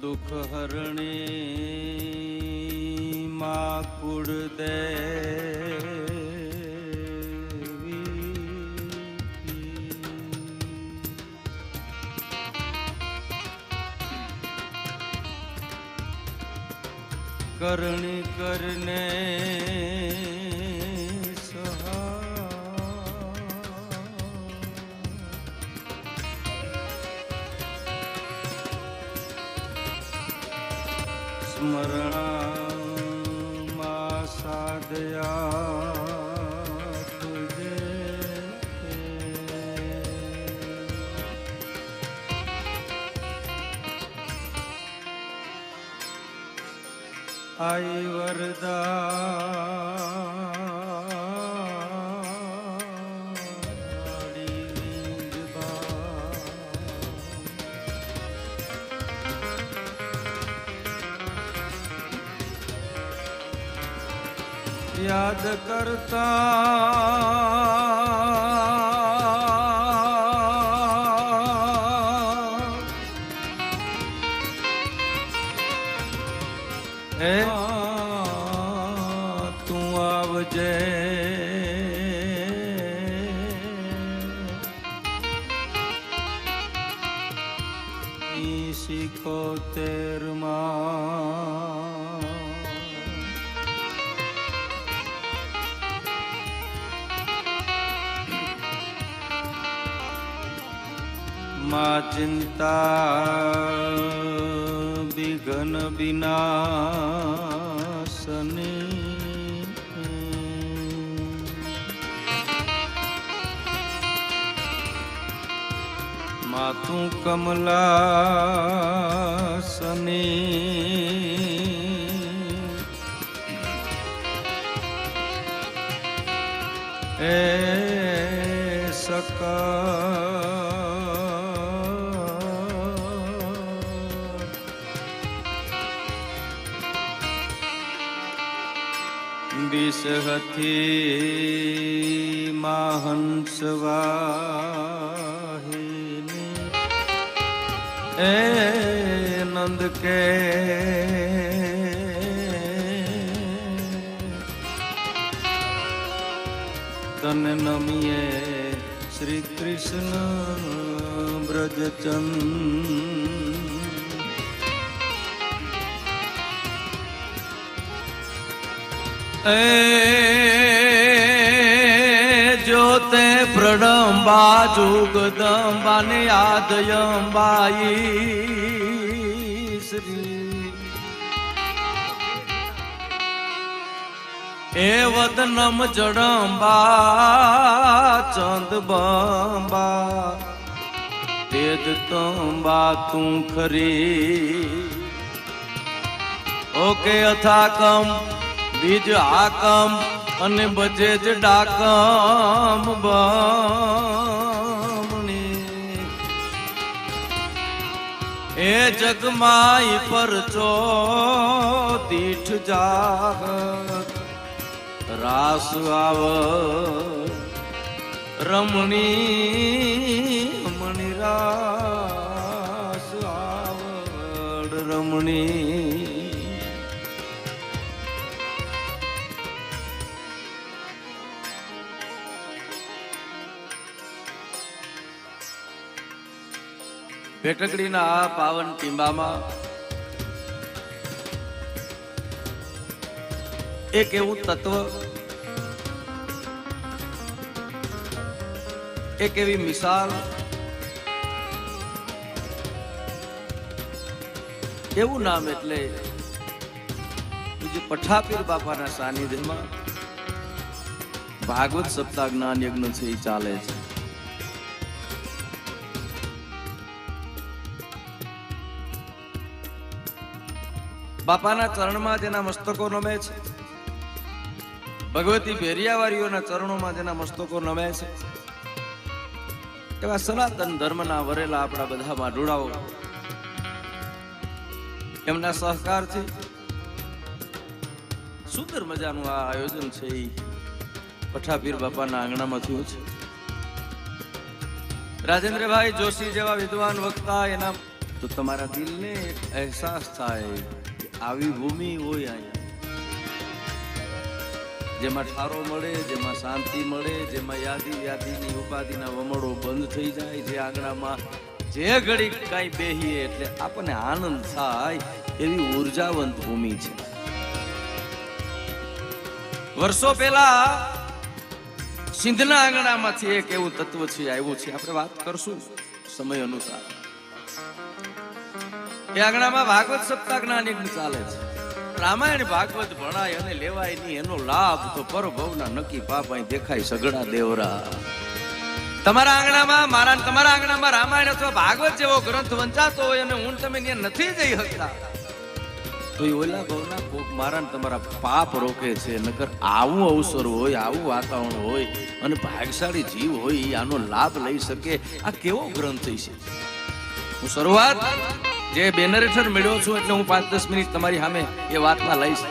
દુઃખ હરણી માં કુળ દેવી કરણી કરને ਮਰਣਾ ਮਾ ਸਾਧਿਆ ਆਈ ਵਰਦਾ યાદ કરતા માં ચિંતા વિઘન વિનાશની માતું કમલા સની એ વિષહથી માહંસવાહિની એ નંદ કે તને નમીએ શ્રી કૃષ્ણ બ્રજચંદ જોતે પ્રણંબા જુગદંબા ને આદયંબાઈ શ્રી એ વદનમ જડંબા ચંદ બંબા તેજ તંબા તું ખરી. ઓકે અથાકમ બીજ આકમ અને બજે જ ડાકમ બમણી. એ જગમાઈ પર ચો દીઠ જાગત રાસ આવ. રમણી મણી રાસ આવડ રમણી. ભેટકડીના આ પાવન ટીંબામાં એક એવું તત્વ, એક એવી મિસાલ, એવું નામ એટલે પઠાપીર બાપાના સાનિધ્યમાં ભાગવત સપ્તાહ જ્ઞાન યજ્ઞ છે, એ ચાલે છે. બાપાના ચરણમાં જેના મસ્તકો નમે છે. ભગવતી ભેરિયાવાળીઓના ચરણોમાં જેના મસ્તકો નમે છે. એવા સનાતન ધર્મના વરેલા આપણા બધા માઢુડાઓ. એમના સહકારથી સુંદર મજાનું આ આયોજન છે એ પઠાપીર બાપાના આંગણામાં થયું છે. રાજેન્દ્રભાઈ જોશી જેવા વિદ્વાન વક્તા એના તો તમારા દિલને એક અહેસાસ થાય. આવી ભૂમિ હોય અહીંયા. જેમાં ઠારો મળે, જેમાં શાંતિ મળે, જેમાં યાદી વ્યાધિની ઉપાધિના વમળો બંધ થઈ જાય, જે આંગણામાં જે ઘડી કાંઈ બેહીએ એટલે આપણને આનંદ થાય એવી ઉર્જાવંત ભૂમિ છે. વર્ષો પહેલા સિંધના આંગણામાંથી એક એવું તત્વ છે, આવ્યું છે. આપણે વાત કરશું સમય અનુસાર. એ આંગણામાં ભાગવત સપ્તાહ જ્ઞાન યજ્ઞ ચાલે છે. રામાયણ ભાગવત ભણાય અને લેવાય નહીં, એનો લાભ તો પરભવના નક્કી પાપ અહીં દેખાય સગડા દેવરા. તમારા આંગણામાં, મારા તમારા આંગણામાં રામાયણ અથવા ભાગવત જેવો ગ્રંથ વંચાતો હોય અને હું તમે ત્યાં નથી જઈ શકતા. તો એ ઓલા ભવના કોક મારા તમારા પાપ રોકે છે, નકર આવું અવસર હોય, આવું વાતાવરણ હોય અને ભાગશાળી જીવ હોય આનો લાભ લઈ શકે. આ કેવો ગ્રંથ છે? હું શરૂઆત જે બેનર હેઠળ મેળવ્યો છું એટલે હું પાંચ દસ મિનિટ તમારી સામે એ વાતમાં લઈશ.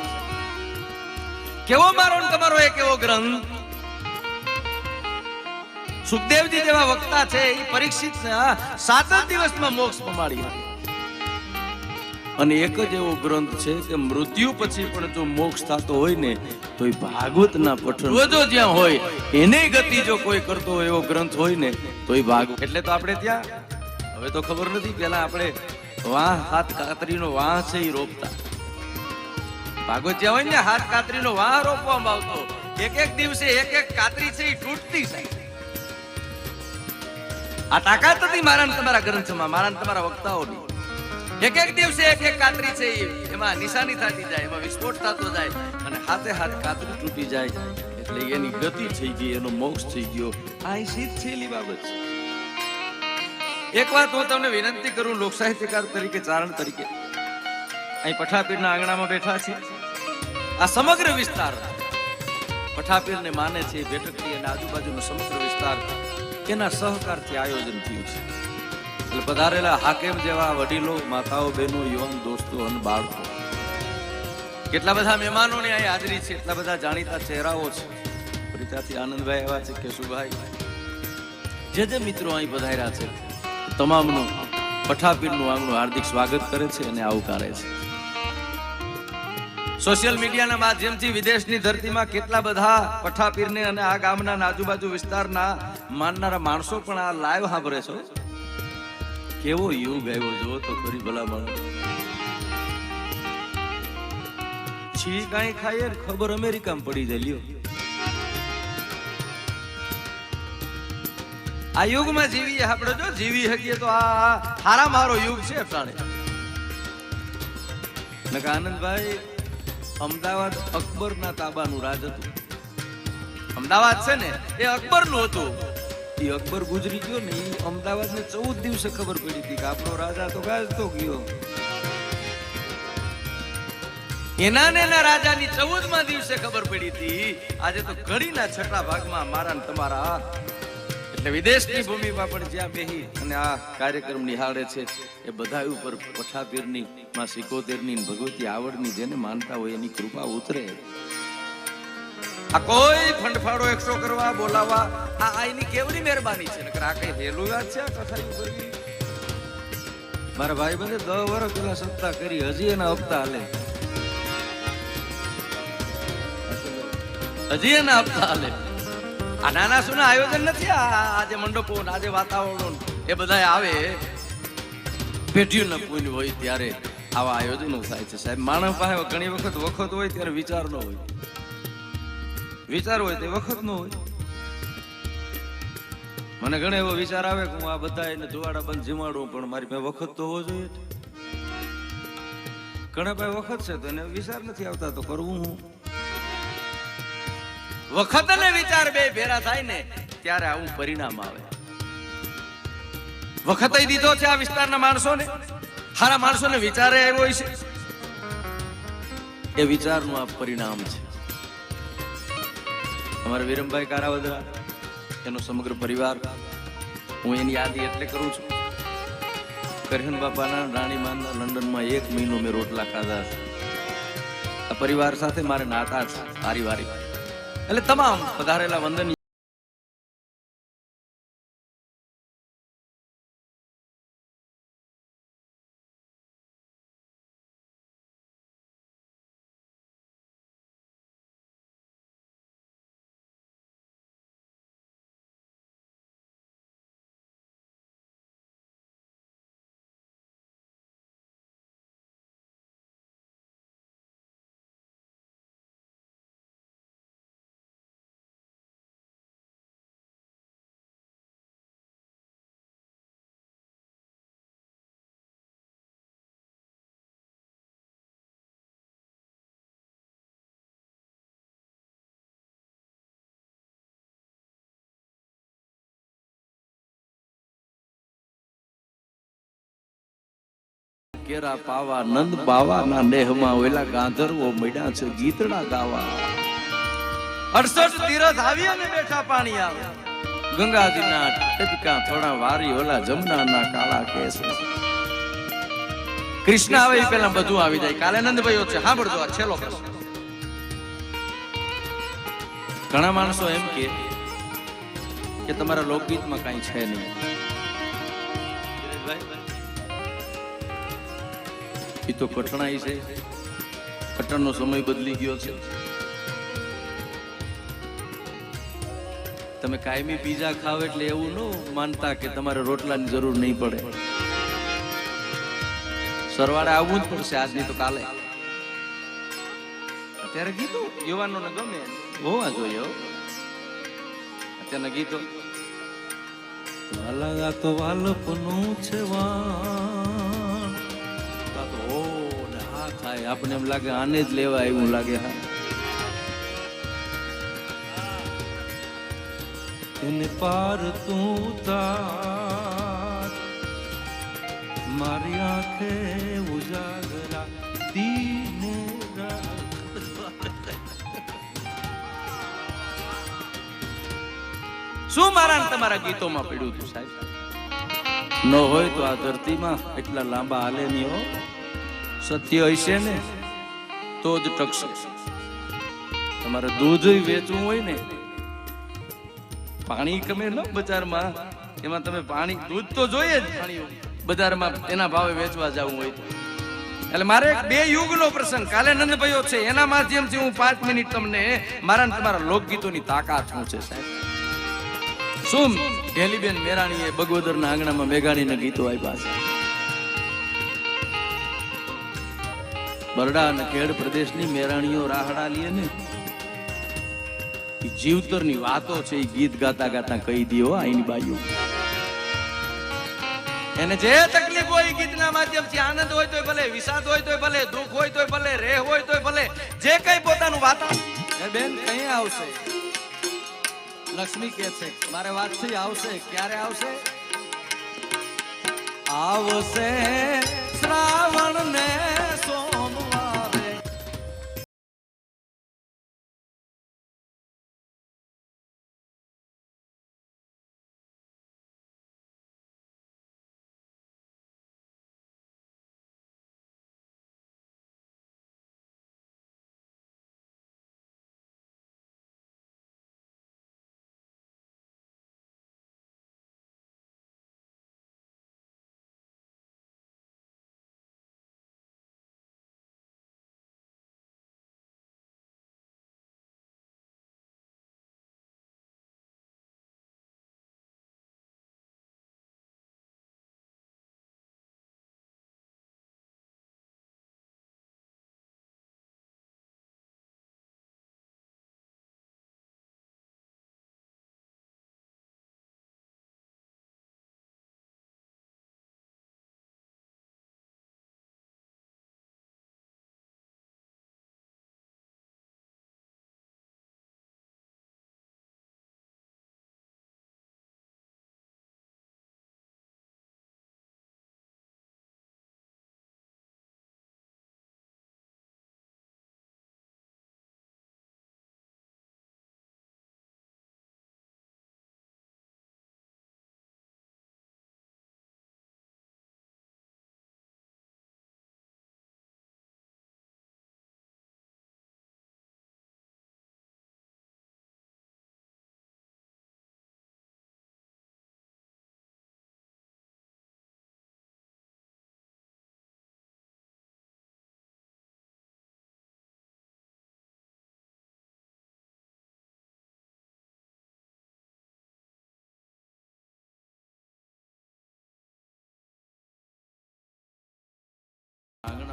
કેવો મારો તમારો એક એવો ગ્રંથ? સુખદેવજી જેવા વક્તા છે એ પરીક્ષિત સાત જ દિવસમાં મોક્ષ પમાડી અને એક જ એવો ગ્રંથ છે કે મૃત્યુ પછી પણ જો મોક્ષ થતો હોય ને તો એ ભાગવતના પઠન રોજો જ્યાં હોય એને ગતિ જો કોઈ કરતો હોય એવો ગ્રંથ હોય ને તો એ ભાગવત એટલે તો આપણે ત્યાં હવે તો ખબર નથી પેલા આપણે વાહ, હાથ કાતરીનો વાહ છે એ રોપતા. ભાગવત હોય ને, હાથ કાતરીનો વાહ રોપવામાં આવતો. એક એક દિવસે એક એક કાતરી છે એ તૂટતી જાય. આ તાકાત હતી મારા તમારા ગ્રંથમાં મારા તમારા વક્તાઓની. એક એક દિવસે એક એક કાતરી છે એમાં નિશાની થતી જાય, એમાં વિસ્ફોટ થતો જાય, અને હાથે હાથ કાતરી તૂટી જાય. એટલે એની ગતિ થઈ ગઈ, એનો મોક્ષ થઈ ગયો. આ સીધ થયેલી બાબત છે. એક વાત હું તમને વિનંતી કરું, લોક સાહિત્યકાર તરીકે, ચારણ તરીકે. અહીં પઠાપીરના આંગણામાં બેઠા છે આ સમગ્ર વિસ્તાર પઠાપીરને માને છે ભેટકડી અને આજુબાજુનો સમગ્ર વિસ્તાર એના સહકારથી આયોજન થયું છે. એટલે પધારેલા હાકેમ જેવા વડીલો, માતાઓ, બહેનો, યુવાન દોસ્તો અને બાળકો. કેટલા બધા મહેમાનોની અહીં હાજરી છે, એટલા બધા જાણીતા ચહેરાઓ છે. ફરીતાથી આનંદભાઈ એવા છે, કેશુભાઈ. જે જે મિત્રો અહીં પધાર્યા છે તમામનું પઠાપીરનું આંગણું હાર્દિક સ્વાગત કરે છે અને આવકારે છે. સોશિયલ મીડિયાના માધ્યમથી વિદેશની ધરતીમાં કેટલા બધા પઠાપીરને અને આ ગામના આજુબાજુ વિસ્તારના માનનારા માણસો પણ આ લાઈવ સાંભળે છે કેવો યુગ આવ્યો જો તો ખરી ભલા માણસ છી કાંઈ ખાઈએ ખબર અમેરિકામાં પડી જાય, લ્યો. આ યુગમાં જીવીએ આપણે જો, જીવી શકીએ તો આ હારા મારો યુગ છે આનંદભાઈ, અમદાવાદ અકબરના તાબાનું રાજ હતું. અમદાવાદ છે ને, એ અકબરનું હતું. એ અકબર ગુજરી ગયો ને એ અમદાવાદ ને ચૌદ દિવસે ખબર પડી હતી કે આપણો રાજા તો ગાજતો ગયો. એના ને એના રાજાની ચૌદમાં દિવસે ખબર પડી હતી. આજે તો ઘડીના છઠ્ઠા ભાગમાં મારા ને તમારા એટલે વિદેશની ભૂમિમાં પણ જ્યાં બેહી અને આ કાર્યક્રમ નિહાળે છે, એ બધા ઉપર પઠાપીરની માં સિકોતેરની ભગવતી આવડની જેને માનતા હોય એની કૃપા ઉતરે. આ કોઈ ફંડફાળો એકસો કરવા બોલાવા, આ આઈની કેવડી મહેરબાની છે? નકર આ કઈ હેલું વાત છે આ કથા મારા ભાઈ બંને દસ વર્ષ પેલા સત્તા કરી, હજી એના હપ્તા હાલે. હજી એના હપ્તા હાલે. આ નાના સુના આયોજન નથી આજે મંડપો આજે વાતાવરણ એ બધા આવે, પેઢીઓના પૂન હોય ત્યારે આવા આયોજનો થાય છે. સાહેબ, માણસ પાસે ઘણી વખત વખત હોય ત્યારે વિચાર ન હોય. વિચાર હોય તે વખત નો હોય. મને ઘણો એવો વિચાર આવે કે હું આ બધા એને જોવાડા બંધ જીમાડું, પણ મારી પાસે વખત તો હોવો જોઈએ. ઘણા ભાઈ વખત છે તો એને વિચાર નથી આવતા, તો કરવું હું? વખત ને વિચાર બે ભેરા થાય ને, ત્યારે આવું પરિણામ આવે. વખત દીધો છે આ વિસ્તારના માણસોને. હારા માણસોને વિચારે આવ્યો છે એ વિચારનું આ પરિણામ છે. અમારા વિરમભાઈ કારાવદરા, એનો સમગ્ર પરિવાર, હું એની યાદી એટલે કરું છું. કરશન બાપાના રાણીમાનના લંડનમાં એક મહિનો મેં રોટલા ખાધા આ પરિવાર સાથે મારે નાતા છે, પારિવારિક. એટલે તમામ પધારેલા વંદન કેરા પાવા, નંદ બાવાના નેહમાં ઓલા ગાંધર્વો મળ્યા છે ગીતડા ગાવા. અડસઠ તીરથ આવી અને બેઠા પાણી આવે. ગંગાજીના ટપકા થોડા વારી ઓલા જમનાના કાળા કેસ કૃષ્ણ આવે પેલા બધું આવી જાય. કાલે નંદભાઈઓ છે. સાંભળજો આ છેલ્લો ઘણા માણસો એમ કે કે તમારા લોકગીતમાં કાંઈ છે નહીં. એ તો કઠણાઈ છે. કઠણનો સમય બદલી ગયો છે. તમે કાયમી પીઝા ખાવ એટલે એવું ન માનતા કે તમારે રોટલાની જરૂર નહીં પડે. સરવાળે આવવું જ પડશે આજની તો કાલે. અત્યારે ગીતો યુવાનોને ગમે. હોવા જોઈએ. અત્યારના ગીતો. વાલા તો વાલપનું છે વાણ હા આપણે એમ લાગે આને જ લેવા એવું લાગે, હા. એને પાર તું તાર, મારી આંખે ઉજાગરા, દીને શું મારા તમારા ગીતોમાં પડ્યું હતું સાહેબ? ન હોય તો આ ધરતીમાં એટલા લાંબા હાલે નહીં હો. સત્ય હશે ને, તો જ ટકશે. તમારે દૂધ વેચવું હોય ને, પાણી ગમે ન બજારમાં, એમાં તમે પાણી, દૂધ તો જોઈએ જ બજારમાં એના ભાવે વેચવા જવું હોય એટલે મારે બે બે યુગનો પ્રસંગ, કાલે નંદભાઈઓ છે, એના માધ્યમથી હું પાંચ મિનિટ તમને, મારા ને તમારા લોકગીતોની તાકાત શું છે સાહેબ? શું, ઢેલીબેન મેરાણીએ બગોદરના આંગણામાં મેઘાણીના ગીતો આપ્યા છે? બરડા અને ખેડ પ્રદેશની મેરાણીઓ રાહડા લે ને. જીવતરની વાતો છે એ ગીત ગાતા ગાતા કહી દો આઈની બાયુ એને જે તકલીફ હોય ગીતના માધ્યમથી આનંદ હોય તોય ભલે, વિષાદ હોય તોય ભલે, દુઃખ હોય તોય ભલે, રેહ હોય તોય ભલે, જે કઈ પોતાનું વાતાવરણ બેન કઈ આવશે? લક્ષ્મી કે છે, મારે વાત છે આવશે? ક્યારે આવશે? આવશે શ્રાવણ ને સોમવારે.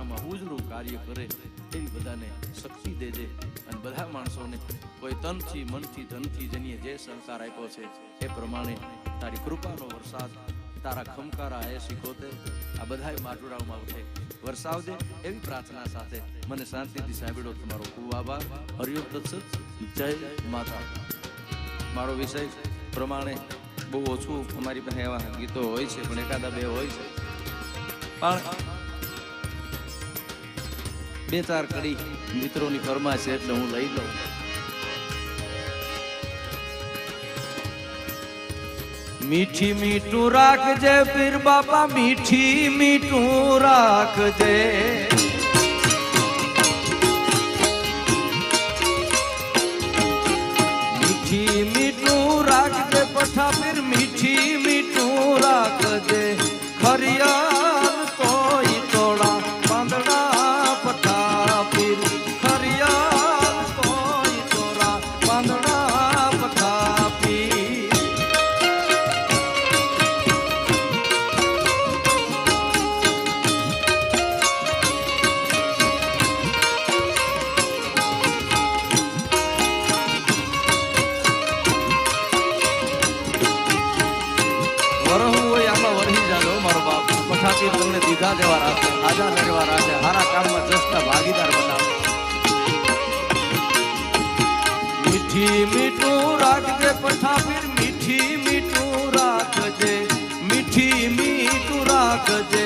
આંગણામાં ઉજળું કાર્ય કરે એવી બધાને શક્તિ દેજે અને બધા માણસોને કોઈ તનથી, મનથી, ધનથી જેની જે સંસાર આપ્યો છે, એ પ્રમાણે તારી કૃપાનો વરસાદ, તારા ખમકારા એ શીખોતે આ બધાય માટુડાઓમાં આવશે વરસાવજે એવી પ્રાર્થના સાથે મને શાંતિથી સાંભળ્યો તમારો ખૂબ આભાર. હરિઓમ તત્સત. જય માતા. મારો વિષય પ્રમાણે બહુ ઓછું અમારી પાસે એવા ગીતો હોય છે, પણ એકાદા બે હોય છે. પણ બે ચાર કડી મિત્રોની ફરમાશ છે એટલે હું લઈ લઉં. મીઠી મીઠું રાખજે પીર બાપા, મીઠી મીઠું રાખજે. મીઠી મીઠું રાખજે પઠાપીર, મીઠી મીઠું રાખજે. ખરિયાલ could do.